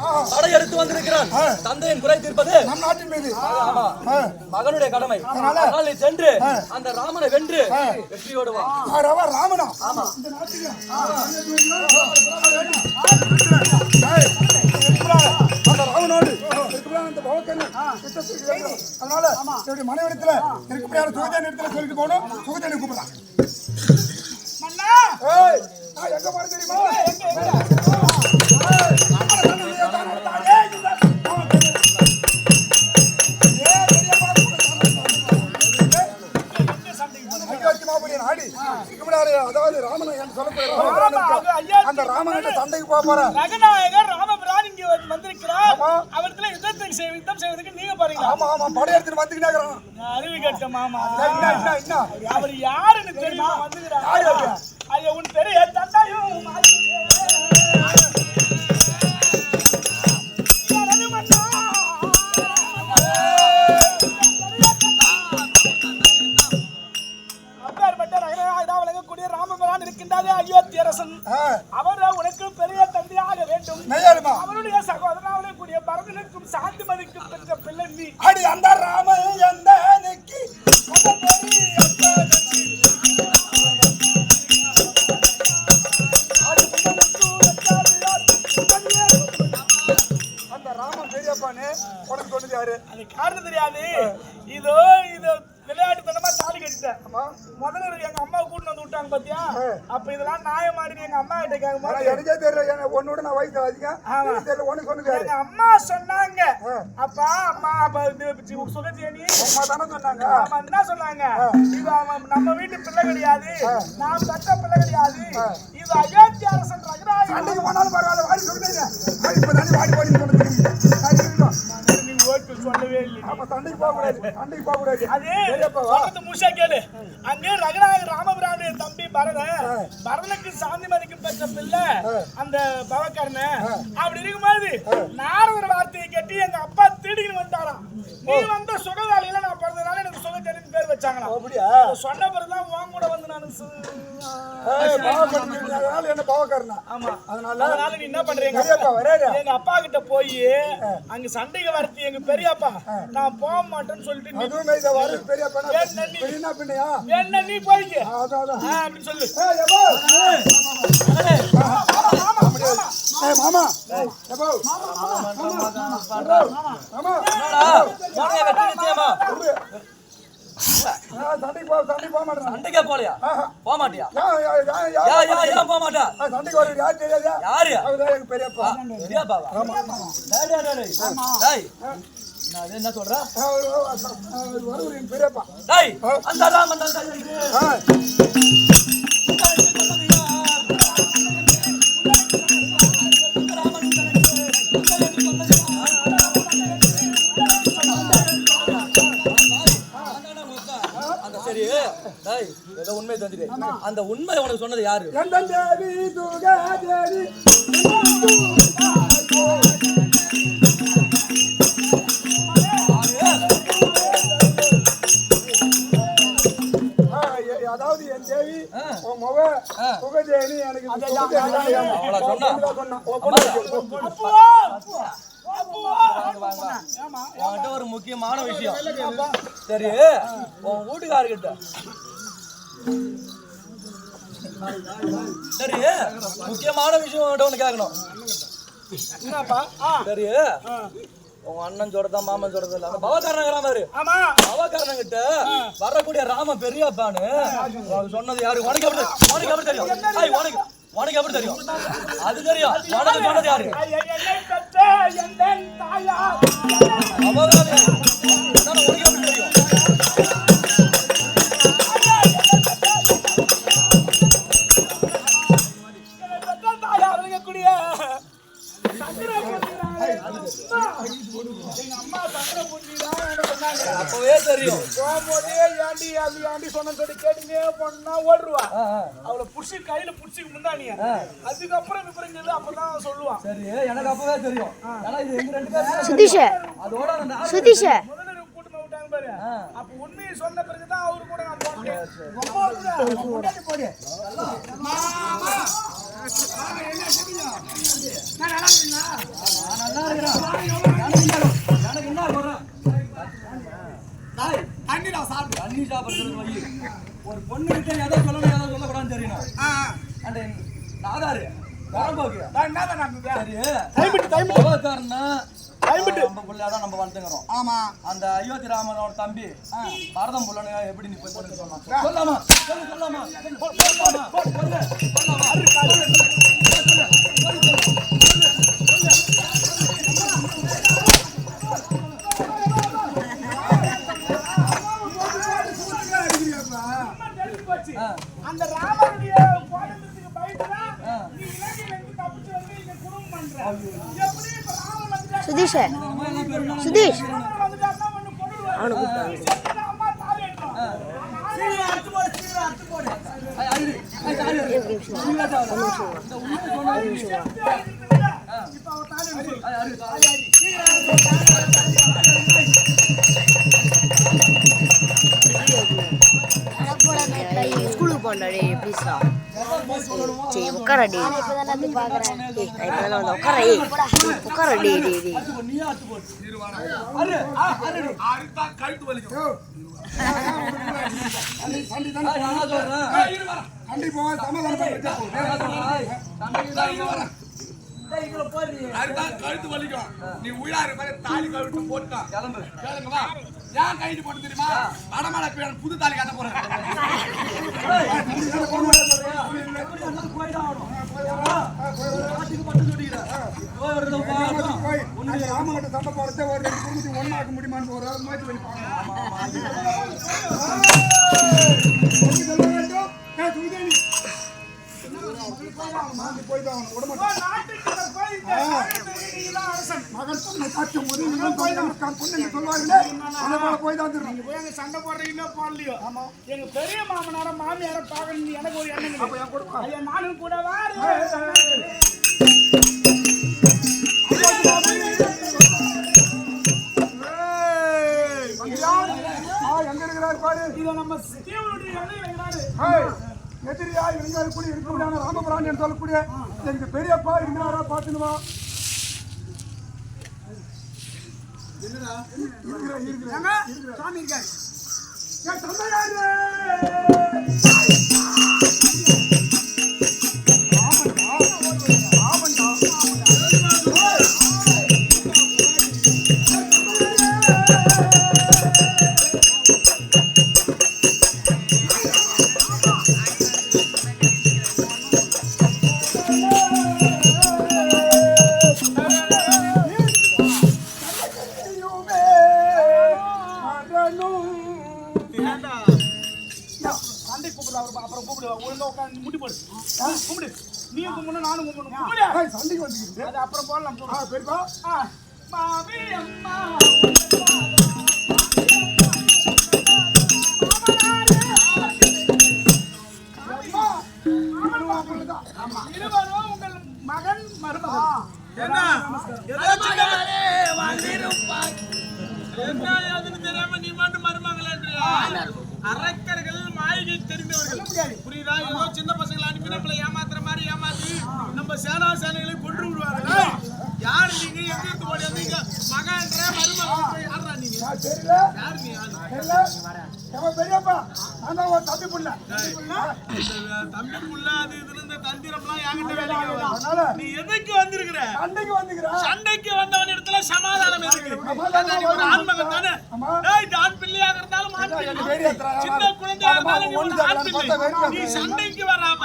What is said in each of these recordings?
படையெடுத்து வந்திருக்கிறான். தந்தையின் குறை தீர்ப்பது நம் நாட்டின் மீது. ஆமா. மகனுடைய கடமை. அதனால் நீ சென்று அந்த ராமனை வென்று வெற்றியோடு வா. ராமனா? இந்த நாட்டுக்கு. அதனால என்னுடைய மனைவிடத்துல இருக்கப்படியான சுகஜான இடத்துல சொல்லிட்டு போகணும். சுகஜானி கூப்பிடலாம். ஏய், போக போறேன் ரகநாயகர் ராமபிரான் இங்க வந்து- வந்திருக்கிறார். யுத்தம் செய்வதற்கு நீங்க பாருங்களா ஆமா ஆமா. படையெடுத்துட்டு வந்துக்கிட்டே இருக்கிறான் அறிவு கட்ட மாமா அவர் யாருன்னு தெரியுமா? வந்துக்கிறார்? ஐயா உன் பெரிய தந்தையும் எனக்கே தெரியல உன்னோட நான் வயசு அதிகம் தெரியல உனக்கு சொன்னது அம்மா சொன்னாங்க. அப்பா அம்மா அப்பா சுகஜேனி அம்மா தானே சொன்னாங்க. ஆமா என்ன சொன்னாங்க? இது அவன் நம்ம வீட்டு பிள்ளை கிடையாது. நான் பெற்ற பிள்ளை கிடையாது. இது அயோத்தி அரசன் சண்டைக்கு போனாலும் பரவாயில்ல வாடி சொல்லுங்க. இப்ப தானே வாடி வாடி சொன்னது சொல்லவே இல்லை. ஆமா சண்டைக்கு போக கூடாது சண்டைக்கு போக கூடாது. அது முழுசா கேளு. அங்கே ரகுநாயகர் ராமபிரானுடைய தம்பி பரதன் பரதனுக்கு சாந்தி மதிக்கும் பெற்ற பிள்ளை அந்த பவக்காரன அப்படி இருக்கும்போது நாரதர் வார்த்தையை கட்டி எங்க அப்பா திடீர்னு வந்தாராம் நீ வந்த சுகதாலியில நான் பிறந்தனால வச்சாங்களாம். அப்படியா? அப்ப சொன்ன பிறகுதான் உன் கூட வந்து நான் என்ன பாவக்காரனா? ஆமா. அதனால அதனால நீ என்ன பண்றீங்க பெரியப்பா எங்க அப்பா கிட்ட போய் அங்க சண்டைக்கு வரத்தி எங்க பெரியப்பா. நான் போக மாட்டேன்னு சொல்லிட்டு அதுவுமே இதை வர பெரிய பண்ண ஏன் நன்னி? பெரியனா பின்னையா? என்ன நீ போய்க்க அதான் அப்படின்னு சொல்லு. ஏய் மாமா நான் சண்டைக்கு போ சண்டைக்கு போக மாட்டேன் சண்டைக்கே போலையா போக மாட்டியா யா யா ஏன் போக மாட்டா சண்டைக்கு வர யார் தெரியாதா யாரு பெரியப்பா பெரியப்பாவா டேய், டேய், டேய், டேய். நான் என்ன சொல்ற அவர் பெரியப்பா டேய் அந்த ராமன் அந்த தெரிஞ்சுது அந்த உண்மை உனக்கு சொன்னது யாரு? அதாவது என் தேவி உன் மொக சுகதேவி எனக்கு சொன்னா? ஒரு முக்கியமான விஷயம். சரி உன் வீட்டுக்காரர்கிட்ட. சரி முக்கியமான விஷயம் ஒண்ணு கேட்கணும். என்னப்பா? சரி உங்க அண்ணன் சொல்றதா மாமன் சொல்றதா இல்ல பவகாரணம் பாரு. ஆமா. பவகாரணம் கிட்ட வரக்கூடிய ராம பெரியப்பான்னு சொன்னது யாரு? உனக்கு எப்படி உனக்கு எப்படி தெரியும்? உனக்கு உனக்கு எப்படி தெரியும்? அது தெரியும். உனக்கு சொன்னது யாரு? உனக்கு எப்படி தெரியும்? புடிச்சு கையில புடிச்சுக்கு முன்னாடி அதுக்கப்புறம் விபரங்கள் அப்பதான் சொல்லுவான். சரி எனக்கு அப்பவே தெரியும். ஏன்னா இது எங்க ரெண்டு பேரும் சுதீஷ். அதோட சுதீஷ். முதல்ல கூட்டமா விட்டாங்க பாரு. அப்ப உண்மையை சொன்ன பிறகு அவரு கூட நான் போட்டேன் ரொம்ப நல்லா எனக்கு என்ன போறேன் தண்ணி நான் சாப்பிட்டு தண்ணி சாப்பிடுறது ஒரு பொண்ணு கிட்ட எதை அண்ட் நாதாரு வரம்போக்கு நான் என்னதான் நடந்தது? சரி டைமிட்டு. பகவத்காரன்னா டைமிட்டு. நம்ம வளர்த்துக்கிறோம் ஆமா அந்த அயோத்தி ராமனோட தம்பி பரதம் புள்ளனு எப்படி நீ போய் சொல்லாமா சொல்லு சொல்லாமா சொல்லு, சொல்லாமா சொல்லு சொல்லாமா சுதீஷ. சுதீஷ். சாவு. ஸ்கூலுக்கு போண்டா ப்ளீஸ்டா சரி உட்கார டே நான் வந்து உட்கார உட்கார டே டே டே அதுதான் கழுத்து வலிக்கும் நீ உள்ளாரு மாதிரி தாலி கழுத்து போட்டான் கிளம்பு. கேளுங்க ஏன் கைது போட்டு தெரியுமா? வடமலை பேர் புது தாலி கட்ட போறேன் ஒண்ணாக்க முடியுமான்னு ஒரு முயற்சி பண்ணி பார்க்கணும். சண்டை போடுறீங்களோ போடலையோ எங்க பெரிய மாமனார மாமியார பாக்கணும் எனக்கு ஒரு எண்ணம். ஐயா நானும் கூட எங்க இருக்கிறார் பாரு. இத நம்ம இளைஞர்களாரு ஏய், எதிரியா இளைஞர் கூடி இருக்கக்கூடிய ராமபுரான் என்று சொல்லக்கூடிய எங்க பெரியப்பா இருக்கிறாரா பாத்துன்னு வா இருக்கிறேன், இருக்கிறேன். சாமி இருக்காரு. நான் தெரியல? தெரியல. எவன் பெரியப்பா? நான் உன் தம்பி புள்ள. இந்த தம்பி புள்ள அது இதுன்னு இந்த தந்திரம்லாம் என்கிட்ட. அதனால நீ எதுக்கு வந்திருக்கிற? சண்டைக்கு வந்துக்கிறேன் சண்டைக்கு வந்தவன் இடத்துல சமாதானம் எதுக்கு ஒரு ஆண்மகன் தானே? ஆண் பிள்ளையாக இருந்தாலும். சின்ன குழந்தையாக இருந்தாலும் ஆண் பிள்ளை. நீ. சண்டைக்கு வராம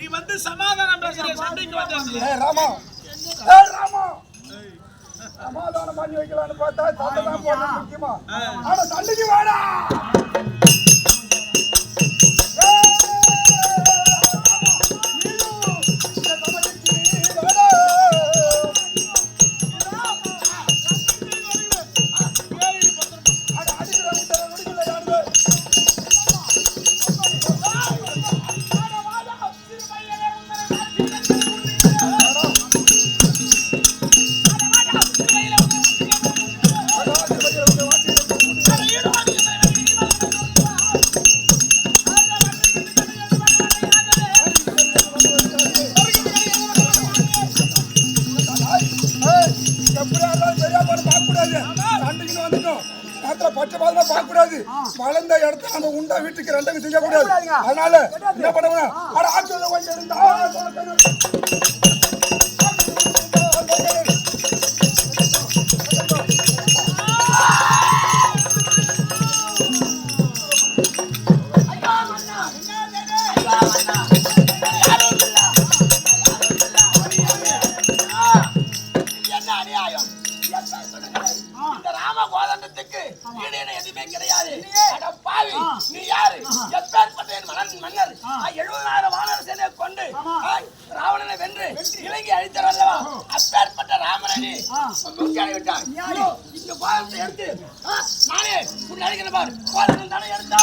நீ வந்து சமாதானம் பேசுற சண்டைக்கு வந்த ராமா. ராமா. சமாதானம் பண்ணி வைக்கலாம்னு பார்த்தா சண்டை தான் போடணும் முக்கியமா ஆனா சண்டைக்கு வாடா! நம்ம உண்டா வீட்டுக்கு ரெண்டுக்கு செய்யக்கூடாது. அதனால என்ன. என்ன அநியாயம்? இந்த ராம கோதண்டத்துக்கு எதுவுமே கிடையாது. பாவி நீ யாரு? எப்பேற்பட்ட மன்னன் மன்னர். எழுபதாயிரம் வானர சேனையை கொண்டு ராவணனை வென்று இலங்கை அழித்தவர் அல்லவா? அப்பேற்பட்ட ராமனை முக்கிய விட்டான் இந்த கோதண்டத்தை எடுத்து நானே உன்னை அழிக்கிறேன் பாரு. கோதண்டம் தானே எடுத்தா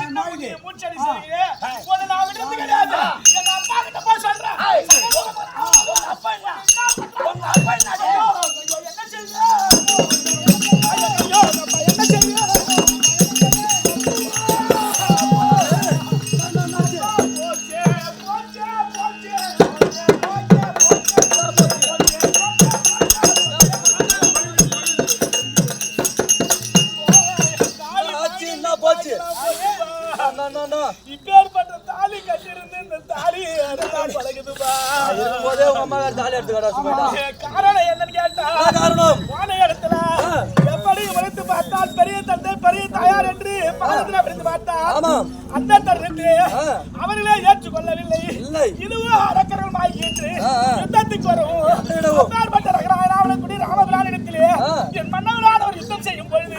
சின்ன குட்டியை மூச்சடி செய்கிறீங்க. உன்னை நான் விடுறது கிடையாது. தாலி பழகுதுப்பா. இருக்கும்போதே உங்க அம்மா தாலி எடுத்துக்கடா சும்மாடா காரணம் என்னன்னு கேட்டா என்ன காரணம்? போன இடத்துல எப்படி உழைத்து பார்த்தால் பெரிய தந்தை பெரிய தாயார் என்று பலத்துல பார்த்தால் அந்த ஆ. அவர்களே ஏற்றுக்கொள்ளவில்லை. இதுவும் அரக்கர்கள் மாய்க்கின்று ஆ, ஆ. யுத்தத்துக்கு வரும். ரகராவணக்குடி ராமபிரானிடத்திலே. என் மன்னவரானவர் யுத்தம் செய்யும் பொழுது.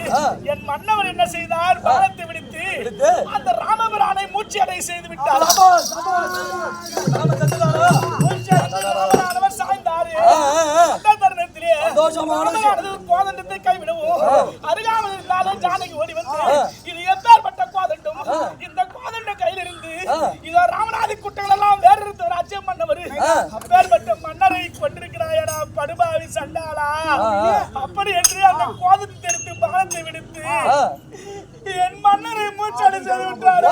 என் மன்னவர் என்ன செய்தார்? பாலத்தை விடுத்து விடுத்து? அந்த ராமபிரானை மூச்சு அடை செய்து விட்டார். அப்பேற்பட்ட மன்னரை கொண்டிருக்கிறாயடா படுபாவி சண்டாளா. அப்படி என்று அந்த கோதண்டத்தை எடுத்து பாலத்தை விடுத்து. என் மன்னரை மூச்சடை செய்து விட்டாரு.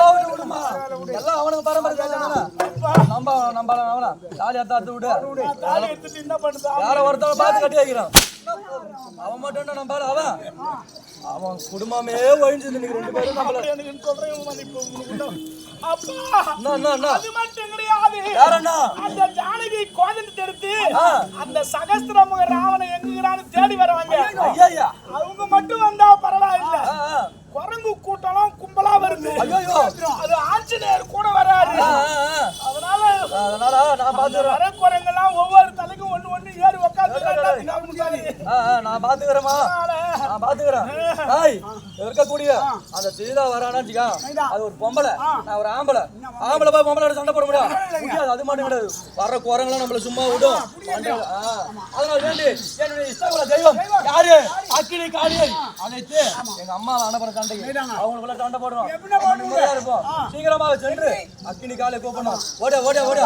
எல்லாம் அவனுக்கு பரம்பரை. நம்ப நம்ப அவனா. தாலி எடுத்து அறுத்து விடு. தாலி எடுத்துட்டு என்ன பண்ணுதா? யார ஒருத்தவங்க பார்த்து கட்டி வைக்கிறான். அவன் மட்டும் நம்பால அவன். அவன் குடும்பமே ஒழிஞ்சது ரெண்டு பேரும் நம்மள எனக்கு சொல்றேன் அது மட்டும் கிடையாது அந்த ஜானகி கோதண்டத்தை எடுத்து ஆ. அந்த சகஸ்திரமுக ராவணன் எங்குகிறான்னு தேடி வருவாங்க அவங்க மட்டும் வந்தா பரவாயில்ல. குரங்கு கூட்டம்லாம் கும்பலா வருது. அது ஆஞ்சநேயர் கூட வராரு. அதனால அதனால நான் பாத்துக்கிறேன் வர குரங்கெல்லாம் நான் பாத்துக்கிறேமா நான் பாத்துக்கிறேன். ஹாய் இருக்கக்கூடிய அந்த சீதா வரானாச்சுக்கா அது ஒரு பொம்பளை. நான் ஒரு ஆம்பளை. ஆம்பளை போய் பொம்பளை சண்டை போட முடியாது முடியாது அது மட்டும் கிடையாது. வர்ற குரங்கெல்லாம் நம்மள சும்மா விடும். அதனால வேண்டி என்னுடைய இஷ்டகுல தெய்வம் யாரு? அக்கினி காளியன் அழைத்து எங்க அம்மா அனுப்புற சண்டைக்கு. அவங்களுக்குள்ள சண்டை போடுவோம் நிம்மதியா இருப்போம். சீக்கிரமாக சென்று அக்கினி காலை கூப்பிடணும். ஓட. ஓட ஓட.